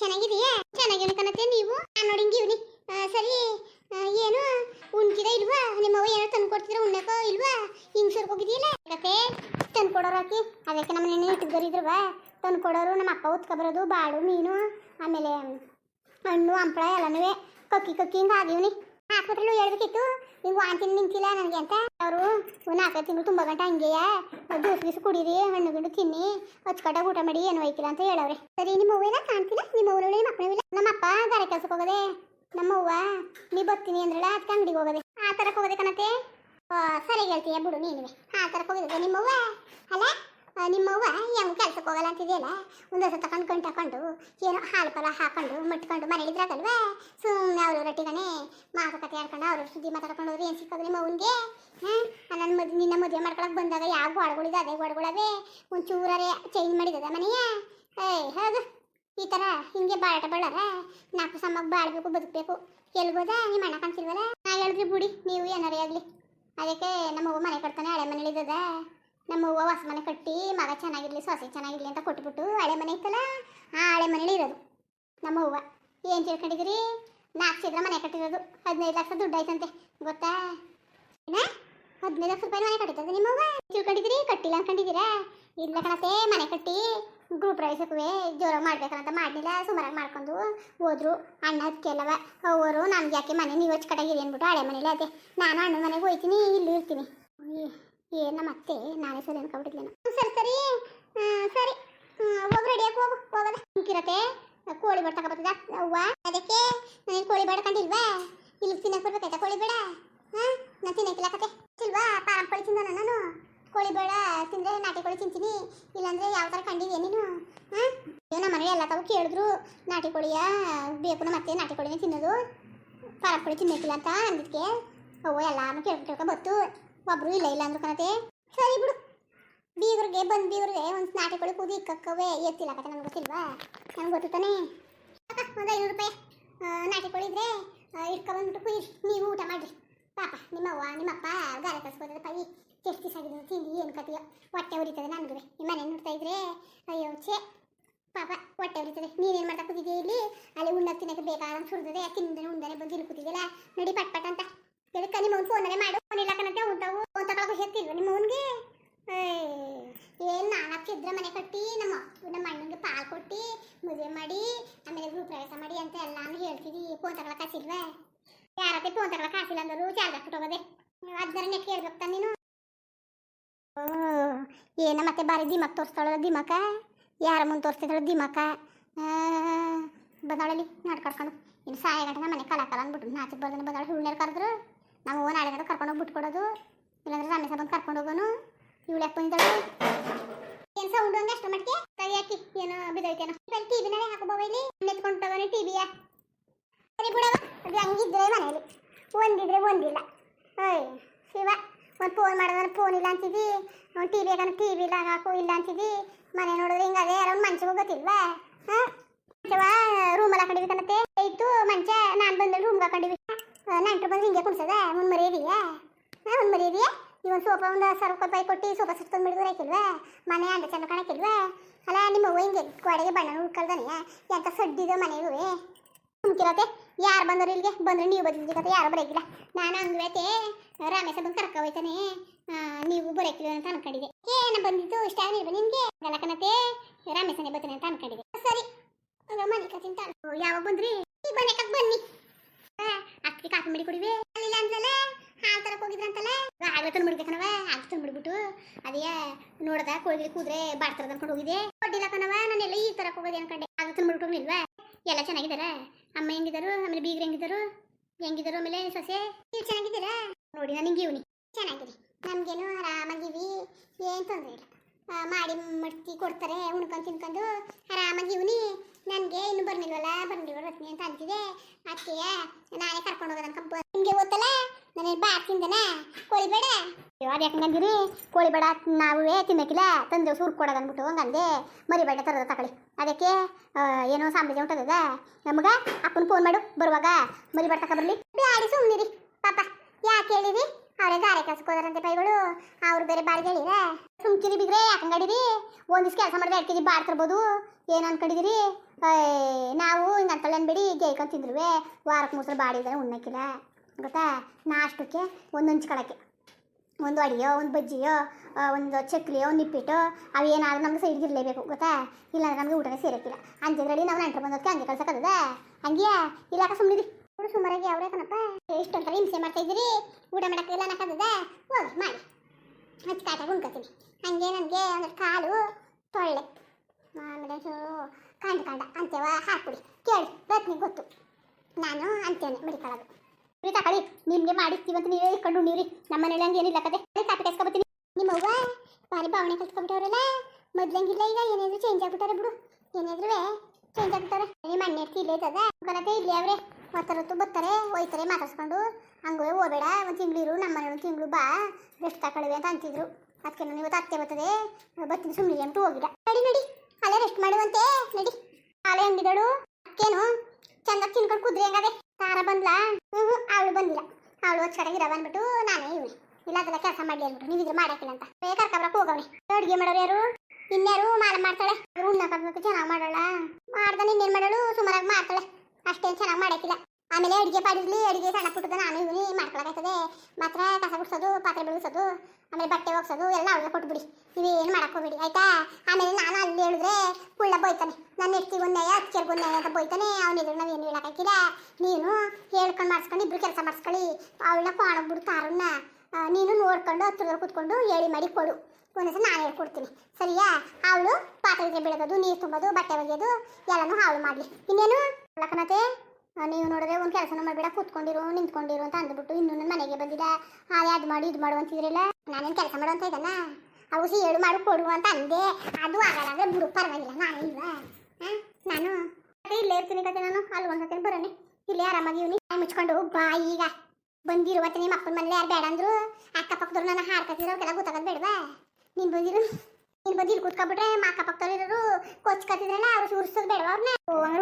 ಚೆನ್ನಾಗಿದೆಯಾ ಚೆನ್ನಾಗಿವ್ನಿ ಕಣತೆ ನೀವು? ನಾನು ನೋಡಿ ಇವ್ನಿ. ಸರಿ ಏನು? ಉಣ್ಕಿದ ಇಲ್ವಾ? ನಿಮ್ಮವ್ವ ಏನೋ ತಂದು ಕೊಡ್ತಿದ್ರ ಉಣ್ಣಕೋ ಇಲ್ವಾ? ಹಿಂಗ್ ಸರ್ಕ್ ಹೋಗಿದೆಯಲ್ಲ ಕತೆ ತಂದು ಕೊಡೋರು ಹಾಕಿ ಅದಕ್ಕೆ ನಮ್ಮ ನೆನೆ ಇಟ್ಟಿದ್ದರಿದ್ರವ ತಂದು ಕೊಡೋರು ನಮ್ಮ ಅಪ್ಪ ಉತ್ಕ ಬರೋದು ಬಾಳು, ಮೀನು, ಆಮೇಲೆ ಹಣ್ಣು, ಹಂಪಳ ಎಲ್ಲನೂ ಕಕ್ಕಿ ಕಕ್ಕಿ ಹಿಂಗೆ ಆಗಿವ್ನಿ. ಆಸ್ಪತ್ರೆಲ್ಲೂ ಹೇಳ್ಬೇಕಿತ್ತು. ಹಿಂಗೆ ವಾಂತಿ ನಿಂತಿಲ್ಲ ನನಗೆ ಅಂತ? ಅವರು ನಾಲ್ಕೈದು ತಿಂಗಳು ತುಂಬ ಗಂಟೆ ಹಂಗೆಯ? ಜ್ಯೂಸ್ ಬಿಸಿ ಕುಡೀರಿ, ಹಣ್ಣು ಗಿಣ್ಣು ತಿನ್ನಿ, ಅಚ್ಚುಕಟ್ಟಾಗಿ ಊಟ ಮಾಡಿ, ಏನು ಒಯ್ಕಿಲ್ಲ ಅಂತ ಹೇಳವ್ರೆ. ಸರಿ, ನಿಮ್ಮ ಅವ್ವೇನ ಕಾಣ್ತಿಲ್ಲ? ನಿಮ್ಮ ಅವ್ವನೊಳಗೆ ಮಕ್ಕಳಿಲ್ಲ ನಮ್ಮಪ್ಪ ಗಾರೆ ಕೆಲ್ಸಕ್ಕೆ ಹೋಗದೆ? ನಮ್ಮವ್ವ ನೀ ಬರ್ತೀನಿ ಅಂದ್ರಲ್ಲ, ಅದಕ್ಕೆ ಅಂಗಡಿಗೆ ಹೋಗದೆ. ಆ ಥರಕ್ಕೆ ಹೋಗದೆ ಕಣತೆ? ಸರಿ ಹೇಳ್ತೀಯ ಬಿಡು ನೀನುವೆ. ಆ ಥರಕ್ಕೆ ಹೋಗಿದ್ದೆ. ನಿಮ್ಮವ್ವ ಅಲ್ಲ? ಕೆಲ್ಸಕ್ಕೆ ಹೋಗಲ್ಲ ಅಂತಿದೆಯಲ್ಲ? ಒಂದು ಹೊಸ ತಗೊಂಡು ಕಣ್ ಹಾಕೊಂಡು ಏನೋ ಹಾಲು ಪಲ ಹಾಕೊಂಡು ಮಟ್ಕೊಂಡು ಮನೇಲಿದ್ರಾಗಲ್ವಾ? ಸುಮ್ಮನೆ ಅವರು ಮಾತು ಮಾತುಕತೆ ಆಡ್ಕೊಂಡು ಅವ್ರ ಸುದ್ದಿ ಮಾತಾಡ್ಕೊಂಡು ಹೋದ್ರೆ ಏನು ಸಿಕ್ಕೋದು ನಿಮ್ಮ ಅವನಿಗೆ? ನನ್ನ ಮದ್, ನಿನ್ನ ಮದುವೆ ಮಾಡ್ಕೊಳಕ್ಕೆ ಬಂದಾಗ ಯಾವ ಗೋಡಗಳಿದೆ? ಅದೇ ಗೋಡಗಳವೆ? ಒಂಚೂರೇ ಚೇಂಜ್ ಮಾಡಿದದ ಮನೆಯ? ಏಯ್, ಹೌದು. ಈ ಥರ ಹಿಂಗೆ ಬಾಳಾಟ ಬಳ್ಳಾರ? ನಾಲ್ಕು ಸಮಕ್ಕೆ ಬಾಳ್ಬೇಕು, ಬದುಕಬೇಕು. ಎಲ್ಗೋದ? ನಿಮ್ಮ ಅಣ್ಣ ಕಾಣ್ತಿಲ್ವಲ್ಲ ನಾ ಹೇಳಿದ್ರಿ ಬಿಡಿ, ನೀವು ಏನಾರೇ ಆಗಲಿ. ಅದಕ್ಕೆ ನಮ್ಮ ಮನೆ ಕಟ್ತಾನೆ ಹಳೆ ಮನೇಲಿದ್ದದ. ನಮ್ಮ ಅವ್ವ ಹೊಸ ಮನೆ ಕಟ್ಟಿ ಮಗ ಚೆನ್ನಾಗಿರಲಿ, ಸೊಸೆ ಚೆನ್ನಾಗಿರಲಿ ಅಂತ ಕೊಟ್ಬಿಟ್ಟು ಹಳೆ ಮನೆ ಇತ್ತಲ್ಲ ಆ ಹಳೆ ಮನೇಲಿ ಇರೋದು ನಮ್ಮ ಅವ್ವ. ಏನು ತಿಳ್ಕೊಂಡಿದ್ರಿ ನಾಲ್ಕು ಸಿದ್ರ ಮನೆ ಕಟ್ಟಿರೋದು, ಹದಿನೈದು ಲಕ್ಷ ದುಡ್ಡು ಆಯ್ತಂತೆ, ಗೊತ್ತಾ? ಏನ? ಹದಿನೈದು ಲಕ್ಷ ರೂಪಾಯಿ ಮನೆ ಕಟ್ಟಿತದೆ ನಿಮ್ಮ ಅವ್ವ. ತಿಳ್ಕೊಂಡಿದ್ರಿ ಕಟ್ಟಿಲ್ಲ ಅನ್ಕೊಂಡಿದ್ದೀರಾ? ಇಲ್ಲ ಕಣತೆ ಮನೆ ಕಟ್ಟಿ ಗೃಹ ಪ್ರವೇಶಕ್ಕೂ ಜೋರ ಮಾಡ್ಬೇಕಂತ ಮಾಡಲಿಲ್ಲ, ಸುಮಾರಾಗಿ ಮಾಡ್ಕೊಂಡು ಹೋದ್ರು. ಅಣ್ಣ ಅದಕ್ಕೆಲ್ಲವ ಅವರು ನಮ್ಗೆ ಯಾಕೆ ಮನೆ ನೀವು ಹಚ್ಕಟಾಗಿರಿ ಅಂದ್ಬಿಟ್ಟು ಹಳೆ ಮನೇಲಿ ಅದೇ ನಾನು ಅಣ್ಣನ ಮನೆಗೆ ಹೋಯ್ತೀನಿ, ಇಲ್ಲೂ ಇರ್ತೀನಿ. ಏನ ಮತ್ತೆ ನಾನೇ ಸರಿ ಅನ್ಕೊಬಿಟ್ಟಿದ್ಲೇನು ಸರಿ ಸರಿ. ಸರಿ. ಹೋಗಿ ರೆಡಿಯಾಗಿ ಹೋಗು, ಹೋಗದ. ಹಿಂಗಿರತ್ತೆ ಕೋಳಿ ಬೇಡ ಬರ್ತದ? ಅವ್ವ, ಅದಕ್ಕೆ ನನಗೆ ಕೋಳಿ ಬೇಡ ಕಂಡಿಲ್ವಾ? ಇಲ್ಲಿ ತಿನ್ನಕ್ಕೆ ಬರ್ಬೇಕಾಯ್ತಾ ಕೋಳಿ ಬೇಡ? ಹಾಂ, ನಾನು ತಿನ್ನಕ್ಕಿಲ್ಲ ಕತೆ. ಇಲ್ವಾ ಕೋಳಿ ತಿಂದ ನಾನು. ಕೋಳಿ ಬೇಡ, ತಿಂದ್ರೆ ನಾಟಿ ಕೋಳಿ ತಿಂತೀನಿ. ಇಲ್ಲಾಂದ್ರೆ ಯಾವ ಥರ ಕಂಡಿದ್ಯಾ ನೀನು? ಹಾಂ? ನಮ್ಮ ಮನೇಲಿ ಎಲ್ಲ ತಾವು ಕೇಳಿದ್ರು, ನಾಟಿ ಕೋಳಿಯ ಬೇಕು ನಮ್ಮ ಮತ್ತೆ ನಾಟಿ ಕೋಳಿನೇ ತಿನ್ನೋದು. ಪಾರಂಪಳಿ ತಿನ್ನಕ್ಕಿಲ್ಲ ಅಂತ ಅಂದಿದ್ದಕ್ಕೆ ಅವ್ವ ಎಲ್ಲಾನು ಕೇಳ್ಕೊಂಡು ಕೇಳ್ಕೊ ಬತ್ತು ಒಬ್ರು ಇಲ್ಲ ಇಲ್ಲ ಅಂದ್ರು ಕಣತೆ. ಸರಿ ಬಿಡು. ಬೀಗರಿಗೆ ಬಂದು ಬೀಗರಿಗೆ ಒಂದು ನಾಟಿ ಕೋಳಿ ಕೂದಿ ಇಕ್ಕಕ್ಕವೇ ಎತ್ತಿಲ್ಲ ಕತೆ ನನಗೆ ಗೊತ್ತಿಲ್ವಾ? ನನಗೆ ಗೊತ್ತು ತಾನೇ. ಒಂದು ಐನೂರು ರೂಪಾಯಿ ಆ, ನಾಟಿ ಕೋಳಿ ಇದ್ರೆ ಇಟ್ಕೊಬಂದ್ಬಿಟ್ಟು ಕುಯ್ರಿ ನೀವು ಊಟ ಮಾಡಿರಿ. ಪಾಪ ನಿಮ್ಮವ್ವ ನಿಮ್ಮಪ್ಪ ಗಾರೆ ಕಳ್ಸ್ಕೊದ್ರೆ ಪೈ ಎಷ್ಟು ದಿವಸ ತಿಂದು ಏನು ಕತೆಯೋ ಹೊಟ್ಟೆ ಉರಿತದೆ ನನಗೂ. ನಿಮ್ಮ ಮನೆ ನೋಡ್ತಾ ಇದ್ರೆ ಅಯ್ಯೋ ಛೇ. ಪಾಪ ಹೊಟ್ಟೆ ಉರಿತದೆ. ನೀನೇನು ಮಾಡ್ತಾ ಕೂತಿದ್ದೀಯ ಇಲ್ಲಿ? ಅಲ್ಲಿ ಉಣ್ಣ ತಿನ್ನಕ್ಕೆ ಬೇಕಾದಂಗೆ ಸುರಿದದೆ ತಿಂದನೆ ಉಂಡನೆ ಬಂದು ಇಲ್ಲಿ ಕೂತಿದ್ದಿಲ್ಲ ನೋಡಿ ಪಟ್ ಪಟ್ ಅಂತ. ಎದಕ್ಕೆ ನಿಮ್ಮ ಫೋನಲ್ಲೇ ಮಾಡು ಫೋನ್ ಇಲ್ಲ ಕಣಕ್ಕೆ ಉಂಟಾವು ಫೋನ್ ತಗೊಳಕ್ಕೆ ಹೆತ್ತಿಲ್ವ ನಿಮ್ಮ ಅವ್ನಿಗೆ ಏನು ನಾಲ್ಕು ಇದ್ರ ಮನೆ ಕಟ್ಟಿ ನಮ್ಮ ನಮ್ಮ ಅಣ್ಣಂಗೆ ಪಾಲ್ ಕೊಟ್ಟು ಮದುವೆ ಮಾಡಿ ಆಮೇಲೆ ಗೃಹ ಪ್ರವೇಶ ಮಾಡಿ ಅಂತ ಎಲ್ಲಾನು ಹೇಳ್ತೀವಿ ಫೋನ್ ತಗೊಳಕ್ ಕಾಸಿಲ್ವೇ ಯಾರತ್ತೆ ಫೋನ್ ತಗೊಳಕ್ ಕಾಸಿಲ್ಲ ಅಂದರು ಚಾರ್ಜ್ ಹಾಕ್ಬಿಟ್ಟು ಹೋಗೋದೆ. ಅದನ್ನ ನೆಟ್ ಕೇಳ್ಬೇಕು ನೀನು. ಏನ ಮತ್ತೆ ಬಾರಿ ದಿಮಾಕ್ ತೋರಿಸ್ತಾಳ ದಿಮಾಕ? ಯಾರ ಮುಂದೆ ತೋರಿಸ್ತಿದ್ದಾಳ ದಿಮಾಕ? ಬಂದಾಳಲ್ಲಿ ನಾಡ್ಕಡ್ಕೊಂಡು ಇನ್ನು ಸಾಯ ಗಂಟೆ ಮನೆ ಕಲಾಕಲ ಕಲ ಅಂದ್ಬಿಟ್ಟು ನಾಚಿಕ್ ಬರ್ದನ ಬಂದಾಳ ಹುಳ್ನೇರು ಕರೆದ್ರು. ನಾವು ನಾಳೆ ಗಂಟೆ ಕರ್ಕೊಂಡು ಹೋಗಿ ಬಿಟ್ಕೊಡೋದು ಇಲ್ಲಾಂದ್ರೆ ರಮೇಶ ಬಂದು ಕರ್ಕೊಂಡು ಹೋಗೋನು. ಇವಳು ಯಾಕೆ ಬಂದಿದ್ದಾಳು? ಏನು ಸೌಂಡ್ ಹಂಗೆ ಅಷ್ಟು ಮಟ್ಟಿಗೆ ಕೈ ಹಾಕಿ. ಏನೋ ಬಿದ್ದೈತೇನೋ ಟಿ ವಿನಾಳೆ ಹಾಕೋಬವ ಇಲ್ಲಿ? ನೆತ್ಕೊಂಡು ತಗೋನೆ ಟಿ ವಿಯ ಸರಿ ಬಿಡವ ಅದು ಹಂಗಿದ್ರೆ ಮನೇಲಿ. ಒಂದಿದ್ರೆ ಒಂದಿಲ್ಲ. ಓಯ್ ಶಿವ, ಒಂದು ಫೋನ್ ಮಾಡಿದ್ರೆ ಫೋನ್ ಇಲ್ಲ ಅಂತಿದ್ದಿ ಒಂದು ಟಿ ವಿ ಹಾಕೋಣ ಟಿ ವಿ ಇಲ್ಲ ಹಾಕು, ಇಲ್ಲ ಅಂತಿದ್ದಿ ಮನೆ ನೋಡಿದ್ರೆ ಹಿಂಗೆ ಅದೇ ಯಾರೋ ಮಂಚ ಗೊತ್ತಿಲ್ವಾ? ಹಾಂ? ರೂಮಲ್ಲಿ ಹಾಕೊಂಡಿವಿ ಕಣತೆ ಇತ್ತು ಮಂಚ, ನಾನು ಬಂದಲ್ಲಿ ರೂಮ್ಗೆ ಹಾಕೊಂಡಿವಿ ನೆಂಟ್ರು ಬಂದು ಹಿಂಗೆ ಕುಡ್ಸದ ಮುಂದೆ ಮರಿ ಇದೆಯಾ? ಒಂದು ಮರಿ ಇದೆಯಾ? ಇವನ್ ಸೋಫಾ ಒಂದು ಸಾವಿರ ರೂಪಾಯಿ ಕೊಟ್ಟು ಸೋಫಾ ಸೆಟ್ ತಂದು ಬಿಡಿದ್ರೆ ಮನೆ ಅಂಡ ಚೆಂದ ಕಾಣಕ್ಕಿಲ್ವಾ ಅಲ್ಲ, ನಿಮ್ಮ ಅವ್ವ ಹಿಂಗೆ ಗೋಡೆಗೆ ಬಣ್ಣ ಉಳ್ಕಲ್ದಾನೆ ಎಂಥ ಸಡ್ಡಿದ ಮನೆಗೂ ಸುಮ್ಕಿರತ್ತೆ ಯಾರು ಬಂದರು ಇಲ್ಲಿಗೆ? ಬಂದ್ರೆ ನೀವು ಬಂದಿದ್ದೀರತ್ತೆ ಯಾರು ಬರೋಕಿಲ್ಲ ನಾನು ಹಂಗೈತೆ ರಮೇಶ ಬಂದು ಕರ್ಕ ಹೋಯ್ತಾನೆ. ನೀವು ಬರೋಕಿಲ್ಲ ಅಂತ ಅನ್ಕೊಂಡಿದೆ ಏನ ಬಂದಿದ್ದು? ಇಷ್ಟ ಆಗಿಲ್ವ ನಿಮಗೆ ಗಲಕನತೆ ರಮೇಶನೇ ಬರ್ತಾನೆ ಅಂತ ಅನ್ಕೊಂಡಿದೆ ಸರಿ ಮನೆ ಕತ್ತಿನ ಯಾವಾಗ ಬಂದ್ರಿ? ಈ ಬನ್ನಿ. ಬನ್ನಿ ಅಕ್ಕಿ ಕಾಫಿ ಮಾಡಿ ಕುಡಿವೆ. ಅಲ್ಲಿಲ್ಲ ಅಂತಲೇ ಹಾಲು ತರಕ್ ಹೋಗಿದ್ರಂತಲ್ಲ ಆಗ್ಲೇ ತಂದು ಬಿಡ್ಬೇಕನವ ಹಾಕಿ ತಂದು ಬಿಡ್ಬಿಟ್ಟು ಅದೇ ನೋಡ್ದ ಕೋಳಿ ಕೂದ್ರೆ ಬಾಡ್ತಾರದ ಅನ್ಕೊಂಡು ಹೋಗಿದೆ ಕೊಡ್ಡಿಲ್ಲ ಕಣವ ನಾನೆಲ್ಲ ಈ ತರಕ್ ಹೋಗೋದೆ ಅನ್ಕೊಂಡೆ. ಆಗ್ಲೇ ತಂದು ಬಿಡ್ಬಿಟ್ಟು ಹೋಗಿಲ್ವಾ ಎಲ್ಲ ಚೆನ್ನಾಗಿದಾರ ಅಮ್ಮ ಹೆಂಗಿದಾರು? ಆಮೇಲೆ ಬೀಗ್ರ ಹೆಂಗಿದಾರು? ಹೆಂಗಿದಾರು? ಆಮೇಲೆ ಸೊಸೆ? ನೀವು ಚೆನ್ನಾಗಿದ್ದೀರಾ? ನೋಡಿ, ನಾನು ಹಿಂಗೆ ಇವ್ನಿ. ಚೆನ್ನಾಗಿರಿ. ನಮಗೇನು ಆರಾಮಾಗಿವಿ. ಏನು ತೊಂದರೆ ಇಲ್ಲ. ಮಾಡಿ ಮಡ್ತಿ ಕೊಡ್ತಾರೆ, ಉಣ್ಕೊಂಡು ತಿನ್ಕೊಂಡು. ಆರಾಮಾಗಿ ಇವ್ನಿ. ನನಗೆ ಇನ್ನು ಬರ್ನಿಲ್ವಲ್ಲ ಬರ್ನಿಲ್ವ ರತ್ನಿ ಅಂತ ಅಂತಿದೆ. ಅದಕ್ಕೆ ನಾನೇ ಕರ್ಕೊಂಡು ಹೋಗೋದು ನಿಮಗೆ ಗೊತ್ತಲ್ಲ? ನಾನು ಬಾತ್ ತಿಂದನ? ಕೋಳಿ ಬೇಡ? ಅಯ್ಯೋ, ಅದು ಯಾಕೆ ನಂದಿರಿ ಕೋಳಿ ಬೇಡ, ನಾವೇ ತಿನ್ನಕ್ಕಿಲ್ಲ. ತಂದೆ ಸೂರು ಕೊಡೋದು ಅಂದ್ಬಿಟ್ಟು ಮರಿ ಬೇಡ ತರೋದ ತಗೊಳ್ಳಿ. ಅದಕ್ಕೆ ಏನೋ ಸಾಂಬಾಜಿ ಉಂಟದ ನಮಗ ಅಪ್ಪನ ಫೋನ್ ಮಾಡು, ಬರುವಾಗ. ಮರಿ ಬೇಡ ತಕ ಬರಲಿ. ಬ್ಯಾಡಿ ಸುಮ್ಮನಿರಿ ಪಾಪ, ಯಾಕೆ ಹೇಳಿರಿ ಅವರೇ ಗಾರೆ ಕೆಲ್ಸಕ್ಕೆ ಹೋದಾರಂತೆ ಪೈಗಳು. ಅವ್ರು ಬೇರೆ ಬಾಡಿಗೆ ಹೇಳಿರ? ಸುಮ್ಕಿರಿ ಬಿಗ್ರೆ ಯಾಕಂಗಡಿರಿ ಒಂದಿಸ್ ಕೆಲಸ ಮಾಡಿದ್ರೆ ಎರಡು ಕೆ ಜಿ ಬಾಡ್ ತರ್ಬೋದು ಏನು ನಾವು ಹಿಂಗೆ ಅಂತಲ್ಲ ಅನ್ಬೇಡಿ. ಗೇಯ್ಕೊಂಡು ತಿಂದ್ರುವೆ. ವಾರಕ್ಕೆ ಮೂರು ಸಲ ಬಾಡಿ ಉಣ್ಣಕ್ಕಿಲ್ಲ. ಗೊತ್ತಾ? ನಾಷ್ಟಕ್ಕೆ ಒಂದು ಹಂಚ್ಕೊಳಕ್ಕೆ ಒಂದು ಅಡಿಯೋ, ಒಂದು ಬಜ್ಜಿಯೋ ಒಂದು ಚಕ್ಲಿಯೋ, ಒಂದು ನಿಪ್ಪಿಟ್ಟೋ ಏನಾದರೂ ನಮ್ಗೆ ಸೈಡ್ಗೆ ಇರಲೇಬೇಕು, ಗೊತ್ತಾ? ಇಲ್ಲಾಂದ್ರೆ ನಮಗೆ ಊಟನೇ ಸೇರಕ್ಕಿಲ್ಲ. ಅಂಜದ್ರಲ್ಲಿ ನಾವು ನೆಂಟ್ರ ಬಂದೋದಕ್ಕೆ ಹಂಗೆ ಕಳ್ಸಕ್ಕದ ಹಂಗೆಯಾ? ಇಲ್ಲಾಕ ಸುಮ್ಮನಿರಿ ಅವರು ಸುಮಾರಾಗಿ ಅವ್ರೇ ಕಣಪ್ಪ. ಇಷ್ಟೊಂಥರ ಹಿಂಸೆ ಮಾಡ್ತಾ ಇದ್ದೀರಿ? ಊಟ ಮಾಡೋಕ್ಕೆಲ್ಲ ಅನ್ನಕ್ಕದ ಹೋಗಿ, ಮಾಡಿ. ಹಚ್ಚಿ ಕಾಟಾಗಿ ಉಣ್ಕೊತೀನಿ. ಹಂಗೆ ನನಗೆ ಒಂದಷ್ಟು ಕಾಲು ತೊಳ್ಳೆ. ಆಮೇಲೆ ಕಾಂಡ ಕಾಂಡ ಅಂತೇವ ಹಾಕ್ಬಿಡಿ. ಕೇಳಿ ಬರ್ತೀನಿ ಗೊತ್ತು. ನಾನು ಅಂತೇನೆ ಮಡಿಕೊಳ್ಳೋದು ನೀರು ತಗೊಳ್ಳಿ ನಿಮ್ಗೆ ಅಂತ ನೀವೇ ಕಂಡು ನೀರಿ. ನಮ್ಮ ಮನೇಲಿ ಹಂಗೆ ಏನಿಲ್ಲ ಕತೆ. ಕಾಪಿ ಕಸ್ಕೊಬತ್ತೀನಿ ನಿಮ್ಮ ಅವ್ವ ಬಾರಿ ಭಾವನೆ ಕಲ್ತ್ಕೊಬಿಟ್ಟವ್ರಲ್ಲ ಮೊದ್ಲಂಗಿಲ್ಲ ಈಗ ಏನಾದ್ರು ಚೇಂಜ್ ಆಗ್ಬಿಟ್ಟಾರೆ ಬಿಡು. ಏನಾದ್ರು ಚೇಂಜ್ ಆಗ್ಬಿಟ್ಟಾರೆ ನಿಮ್ಮ ಅಣ್ಣ ಇಲ್ಲೇ ಇದ್ದದ? ಕನತೆ ಇಲ್ಲಿ ಅವ್ರೆ. ಹೊತ್ತರತ್ತು ಬರ್ತಾರೆ ಹೋಯ್ತಾರೆ ಮಾತಾಡ್ಸ್ಕೊಂಡು. ಹಂಗೆ ಹೋಗ್ಬೇಡ, ಒಂದು ತಿಂಗಳು ಇರು, ನಮ್ಮ ಮನೆ ಒಂದು ತಿಂಗಳು ಬಾ. ರೆಸ್ಟ್ ತಗೊಳ್ಳುವೆ ಅಂತ ಅಂತಿದ್ರು. ಅದಕ್ಕೆ ನಾನು ಇವತ್ತು ಅತ್ತೆ ಬರ್ತದೆ. ಬರ್ತೀನಿ ಸುಮ್ಮನೆ ಅಂತ ಹೋಗಿಲ್ಲ. ನಡಿ ನಡಿ. ಅಲ್ಲೇ ರೆಸ್ಟ್ ಮಾಡುವಂತೆ. ನಡಿ. ಅಲ್ಲೇ ಹಂಗಿದಳು ಅಕ್ಕೇನು, ಚಂದ ತಿನ್ಕೊಂಡು ಕುದ್ರಿ ಹೆಂಗದೆ ತಾರ ಬಂದ್ಲಾ? ಹ್ಞೂ ಅವಳು ಬಂದಿಲ್ಲ. ಅವಳು ಹೊಚ್ಕಡೆಗಿರ ಬಂದ್ಬಿಟ್ಟು ನಾನೇ ಇವಳು ಇಲ್ಲ ಅದೆಲ್ಲ ಕೆಲಸ ಮಾಡ್ಲಿ ಅಂದ್ಬಿಟ್ಟು ನೀವಿದ್ರೆ ಮಾಡಾಕಿಲ್ಲ ಅಂತ. ಬೇಗ ಕರ್ಕೊಬರಕ್ಕೆ ಹೋಗವನೆ. ಅಡುಗೆ ಮಾಡೋರು ಯಾರು? ಇನ್ಯಾರು ಮಾಲ ಮಾಡ್ತಾಳೆ? ಉಣ್ಣ ಕಬ್ಬಕ್ಕೆ ಚೆನ್ನಾಗಿ ಮಾಡೋಳ? ಮಾಡ್ದಾನೆ ಇನ್ನೇನು ಮಾಡೋಳು? ಸುಮಾರಾಗಿ ಮಾಡ್ತಾಳೆ. ಅಷ್ಟೇನು ಚೆನ್ನಾಗಿ ಮಾಡಾಕಿಲ್ಲ ಆಮೇಲೆ ಅಡುಗೆ ಪಾಡಿರ್ಲಿ ಅಡುಗೆ ಸಣ್ಣ ಪುಟ್ಟದ ನಾನು ಇವನಿ ಮಾಡ್ಕೊಳಕಾಯ್ತದೆ. ಮಾತ್ರ ಕಸ ಗುಡ್ಸೋದು ಪಾತ್ರೆ ಬೆಳಗಿಸೋದು ಆಮೇಲೆ ಬಟ್ಟೆ ಒಗ್ಸೋದು ಎಲ್ಲ ಅವಳಿಗೆ ಕೊಟ್ಬಿಡಿ. ನೀವೇನು ಹೋಗ್ಬೇಡಿ ಆಯ್ತಾ? ಆಮೇಲೆ ನಾನು ಅಲ್ಲಿ ಹೇಳಿದ್ರೆ ಕುಳ್ಳ ಬೋಯ್ತಾನೆ. ನನ್ನ ಎಷ್ಟಿಗೆ ಒಂದೇ ಹತ್ತಿಗೆ ಒಂದೇ ಅಂತ ಬೈತಾನೆ ಅವನಿದ್ರು ನಾವೇನು ಹೇಳಕ್ಕಾಗಿಲ್ಲ ನೀನು ಹೇಳ್ಕೊಂಡು ಮಾಡಿಸ್ಕೊಂಡು ಇಬ್ರು ಕೆಲಸ ಮಾಡಿಸ್ಕೊಳ್ಳಿ. ಅವಳನ್ನ ಕಾಣೋಗ್ಬಿಡು ತಾರನ್ನ ಆ, ನೀನು ನೋಡ್ಕೊಂಡು ಹತ್ತಿರದಲ್ಲಿ ಕೂತ್ಕೊಂಡು ಹೇಳಿ ಮಾಡಿ ಕೊಡು. ಒಂದೊಂದ್ಸಲ ನಾನು ಹೇಳ್ಕೊಡ್ತೀನಿ ಸರಿಯಾ? ಅವಳು ಪಾತ್ರೆಗೆ ಬೆಳಗೋದು ನೀರು ತುಂಬೋದು ಬಟ್ಟೆ ಒಗೆಯೋದು ಎಲ್ಲನೂ ಅವಳು ಮಾಡಲಿ. ಇನ್ನೇನು? ಲಕ್ಕನತೆ ನೀವು ನೋಡಿದ್ರೆ ಒಂದು ಕೆಲಸ ಮಾಡಬೇಡ, ಕೂತ್ಕೊಂಡಿರು, ನಿಂತ್ಕೊಂಡಿರು ಅಂತ ಅಂದ್ಬಿಟ್ಟು ಇನ್ನೂ ನನ್ನ ಮನೆಗೆ ಬಂದಿಲ್ಲ ಅದೇ ಅದು ಮಾಡಿ, ಇದು ಮಾಡು ಅಂತಿದ್ರಲ್ಲ? ನಾನೇನು ಕೆಲಸ ಮಾಡು ಅಂತ ಇದ್ದಾನ? ಅವು ಹೇಳು ಮಾಡು, ಕೊಡು ಅಂತ ಅಂದೆ. ಅದು ಆಗಲ್ಲ ಅಂದ್ರೆ ಬಿಡು ಪರವಾಗಿಲ್ಲ, ನಾನು ಇಲ್ವಾ? ನಾನು? ಇಲ್ಲೇ ಇರ್ತೀನಿ ಕತೆ ನಾನು, ಅಲ್ಲಿ ಒಂದ್ಸತಿ ಬರೋಣ. ಇಲ್ಲೇ ಆರಾಮಾಗಿ ಇವ್ನಿ. ಮುಚ್ಕೊಂಡು ಬಾ ಈಗ. ಬಂದಿರು ಮತ್ತೆ ನಿಮ್ಮ ಅಪ್ಪನ ಮನೇಲಿ ಯಾರು ಬೇಡ ಅಂದ್ರು? ಅಕ್ಕಪಕ್ಕದವ್ರು ನನ್ನ ಹಾಡ್ಕತ್ತಿರೋ ಅವ್ರಿಗೆಲ್ಲ ಗೊತ್ತಾಗೋದು ಬೇಡವಾ? ನೀನು ಬಂದಿರು, ನೀನು ಬಂದು ಇಲ್ಲಿ ಕೂತ್ಕೊಬಿಟ್ರೆ ಅಕ್ಕಪಕ್ಕದವ್ರು ಇರೋರು ಕೊಚ್ಕತ್ತಿದ್ರಲ್ಲ, ಅವ್ರು ಉರ್ಸೋದು ಬೇಡವಾ ಅವ್ರನ್ನ